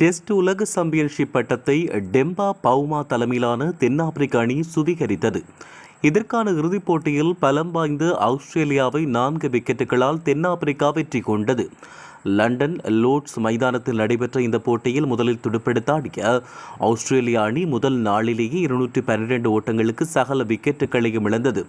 Test உலக championship பட்டத்தை Temba Bavuma தலைமையிலான தென்னாப்பிரிக்க அணி சுவீகரித்தது. இதற்கான இறுதிப் போட்டியில் பலம் வாய்ந்த ஆஸ்திரேலியாவை நான்கு விக்கெட்டுகளால் தென்னாப்பிரிக்கா வெற்றி கொண்டது. லண்டன் லோர்ட்ஸ் மைதானத்தில் நடைபெற்ற இந்த போட்டியில் முதலில் துடுப்பெடுத்தாடிய ஆஸ்திரேலிய அணி முதல் நாளிலேயே இருநூற்றி பன்னிரண்டு ஓட்டங்களுக்கு சகல விக்கெட்டுகளையும் இழந்தது.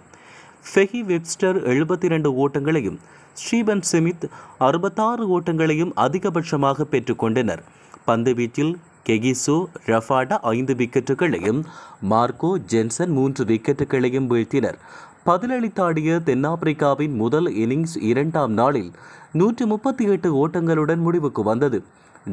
ஃபெஹி வெப்ஸ்டர் எழுபத்தி இரண்டு ஓட்டங்களையும் ஸ்ரீபன் சிமித் அறுபத்தாறு ஓட்டங்களையும் அதிகபட்சமாக பெற்றுக்கொண்டனர் பந்து வீச்சில் கெகிசோ ரஃபாடா ஐந்து விக்கெட்டுகளையும் மார்க்கோ ஜென்சன் மூன்று விக்கெட்டுகளையும் வீழ்த்தினர். பதிலளித்தாடிய தென்னாப்பிரிக்காவின் முதல் இன்னிங்ஸ் இரண்டாம் நாளில் நூற்றி முப்பத்தி எட்டு ஓட்டங்களுடன் முடிவுக்கு வந்தது.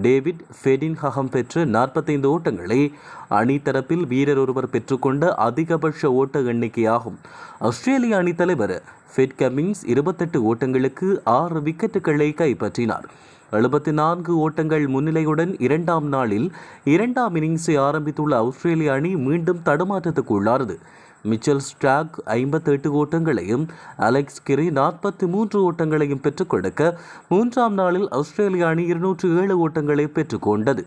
டேவிட் ஃபெடின்ஹகம் பெற்ற நாற்பத்தைந்து ஓட்டங்களை அணி தரப்பில் வீரர் ஒருவர் பெற்றுக்கொண்ட அதிகபட்ச ஓட்ட எண்ணிக்கையாகும். ஆஸ்திரேலிய அணித்தலைவர் ஃபெட் கமிங்ஸ் இருபத்தெட்டு ஓட்டங்களுக்கு ஆறு விக்கெட்டுகளை கைப்பற்றினார். எழுபத்தி நான்கு ஓட்டங்கள் முன்னிலையுடன் இரண்டாம் நாளில் இரண்டாம் இன்னிங்ஸை ஆரம்பித்துள்ள ஆஸ்திரேலிய அணி மீண்டும் தடுமாற்றத்துக்கு உள்ளாரது மிச்சல் ஸ்டாக் ஐம்பத்தெட்டு ஓட்டங்களையும் அலெக்ஸ் கிரி நாற்பத்தி மூன்று ஓட்டங்களையும் பெற்றுக் கொடுக்க மூன்றாம் நாளில் ஆஸ்திரேலிய அணி இருநூற்று ஏழு ஓட்டங்களை பெற்றுக்கொண்டது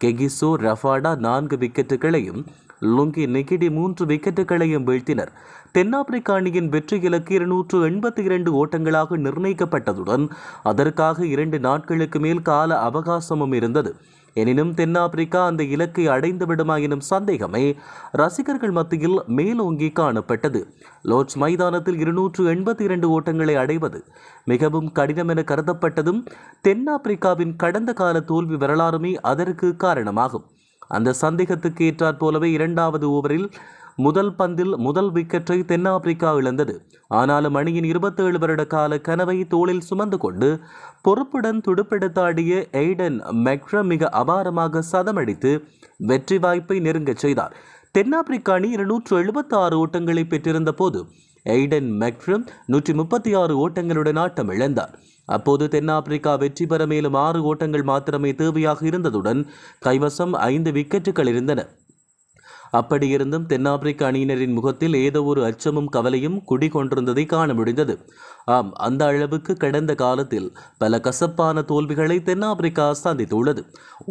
கெகிசோ ரஃபாடா நான்கு விக்கெட்டுகளையும் லுங்கி நெகிடி மூன்று விக்கெட்டுகளையும் வீழ்த்தினர். தென்னாப்பிரிக்க அணியின் வெற்றி இலக்கு இருநூற்று எண்பத்தி இரண்டு ஓட்டங்களாக நிர்ணயிக்கப்பட்டதுடன் அதற்காக இரண்டு நாட்களுக்கு மேல் கால அவகாசமும் இருந்தது. எனினும் தென்னாப்பிரிக்கா அந்த இலக்கை அடைந்து விடுமா எனும் சந்தேகமே ரசிகர்கள் மத்தியில் மேலோங்கி காணப்பட்டது. லோர்ட்ஸ் மைதானத்தில் இருநூற்று எண்பத்தி இரண்டு ஓட்டங்களை அடைவது மிகவும் கடினம் என கருதப்பட்டதும் தென்னாப்பிரிக்காவின் கடந்த கால தோல்வி வரலாறுமே அதற்கு காரணமாகும். அந்த சந்தேகத்துக்கு ஏற்றாற் போலவே இரண்டாவது ஓவரில் முதல் பந்தில் முதல் விக்கெட்டை தென்னாப்பிரிக்கா இழந்தது. ஆனாலும் அணியின் இருபத்தேழு வருட கால கனவை தோளில் சுமந்து கொண்டு பொறுப்புடன் துடுப்பெடுத்தாடிய எய்டன் மெக்ர மிக அபாரமாக சதமடித்து வெற்றி வாய்ப்பை நெருங்கச் செய்தார். தென்னாப்பிரிக்க அணி இருநூற்று எழுபத்தி ஆறு ஓட்டங்களை பெற்றிருந்த போது எய்டன் மெக்ரம் நூற்றி முப்பத்தி ஆறு ஓட்டங்களுடன் ஆட்டம் இழந்தார் அப்போது தென்னாப்பிரிக்கா வெற்றி பெற மேலும் ஆறு ஓட்டங்கள் மாத்திரமே தேவையாக இருந்ததுடன் கைவசம் ஐந்து விக்கெட்டுகள் இருந்தன. அப்படியிருந்தும் தென்னாப்பிரிக்க அணியினரின் முகத்தில் ஏதோ ஒரு அச்சமும் கவலையும் குடிகொண்டிருந்ததை காண முடிந்தது. ஆம் அந்த அளவுக்கு கடந்த காலத்தில் பல கசப்பான தோல்விகளை தென்னாப்பிரிக்கா சந்தித்துள்ளது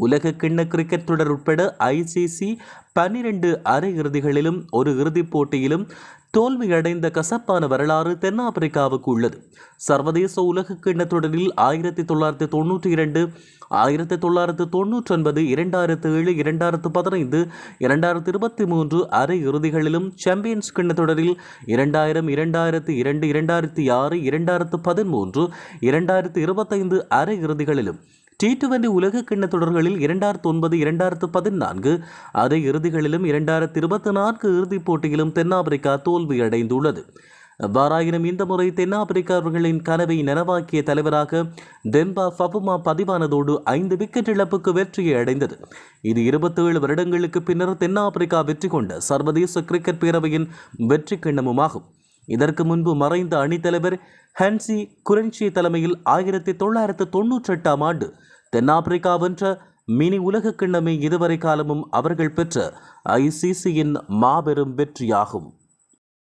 உலக கிண்ண கிரிக்கெட் தொடர் உட்பட ஐசிசி பன்னிரண்டு அரையிறுதிகளிலும் ஒரு இறுதிப் போட்டியிலும் தோல்வியடைந்த கசப்பான வரலாறு தென்னாப்பிரிக்காவுக்கு உள்ளது. சர்வதேச உலக கிண்ண தொடரில் ஆயிரத்தி தொள்ளாயிரத்தி தொண்ணூற்றி இரண்டு ஆயிரத்தி தொள்ளாயிரத்து தொண்ணூற்றி ஒன்பது இரண்டாயிரத்து ஏழு இரண்டாயிரத்து பதினைந்து இரண்டாயிரத்து இருபத்தி மூன்று அரை இறுதிகளிலும் சாம்பியன்ஸ் கிண்ண தொடரில் இரண்டாயிரம் இரண்டாயிரத்து இரண்டு இரண்டாயிரத்தி ஆறு இரண்டாயிரத்து பதிமூன்று இரண்டாயிரத்து இருபத்தைந்து அரை இறுதிகளிலும் டி டுவெண்டி உலக கிண்ண தொடர்களில் இரண்டாயிரத்து ஒன்பது இரண்டாயிரத்து பதினான்கு அரை இறுதிகளிலும் இரண்டாயிரத்து இருபத்தி நான்கு இறுதிப் போட்டியிலும் தென்னாப்பிரிக்கா தோல்வியடைந்துள்ளது. எவ்வாறாயினும் இந்த முறை தென்னாப்பிரிக்கர்களின் கனவை நனவாக்கிய தலைவராக தெம்பா ஃபபுமா பதிவானதோடு ஐந்து விக்கெட் இழப்புக்கு வெற்றியை அடைந்தது. இது இருபத்தேழு வருடங்களுக்கு பின்னர் தென்னாப்பிரிக்கா வெற்றி கொண்ட சர்வதேச கிரிக்கெட் பேரவையின் வெற்றி கிண்ணமுமாகும். இதற்கு முன்பு மறைந்த அணித்தலைவர் ஹன்சி குரன்ஷி தலைமையில் ஆயிரத்தி தொள்ளாயிரத்து தொன்னூற்றி எட்டாம் ஆண்டு தென்னாப்பிரிக்கா வென்ற மினி உலக கிண்ணமே இதுவரை காலமும் அவர்கள் பெற்ற ஐசிசியின் மாபெரும் வெற்றியாகும்.